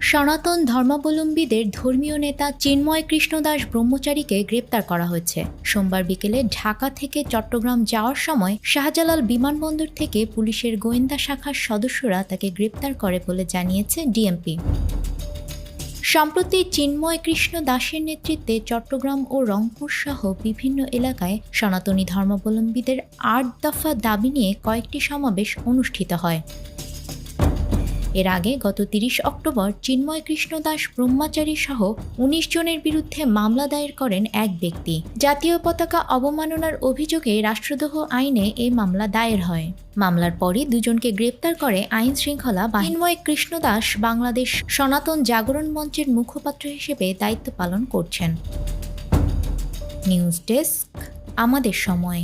সনাতন ধর্মাবলম্বীদের ধর্মীয় নেতা চিন্ময় কৃষ্ণ দাস ব্রহ্মচারীকে গ্রেপ্তার করা হয়েছে। সোমবার বিকেলে ঢাকা থেকে চট্টগ্রাম যাওয়ার সময় শাহজালাল বিমানবন্দর থেকে পুলিশের গোয়েন্দা শাখার সদস্যরা তাকে গ্রেপ্তার করে বলে জানিয়েছে ডিএমপি। সম্প্রতি চিন্ময় কৃষ্ণ দাসের নেতৃত্বে চট্টগ্রাম ও রংপুর সহ বিভিন্ন এলাকায় সনাতনী ধর্মাবলম্বীদের আট দফা দাবি নিয়ে কয়েকটি সমাবেশ অনুষ্ঠিত হয়। এর আগে গত তিরিশ অক্টোবর চিন্ময় কৃষ্ণ দাস ব্রহ্মচারী সহ উনিশ জনের বিরুদ্ধে মামলা দায়ের করেন এক ব্যক্তি। জাতীয় পতাকা অবমাননার অভিযোগে রাষ্ট্রদ্রোহ আইনে এই মামলা দায়ের হয়। মামলার পরই দুজনকে গ্রেপ্তার করে আইন শৃঙ্খলা বাহিনী। চিন্ময় কৃষ্ণ দাস বাংলাদেশ সনাতন জাগরণ মঞ্চের মুখপাত্র হিসেবে দায়িত্ব পালন করছেন। নিউজ ডেস্ক, আমাদের সময়।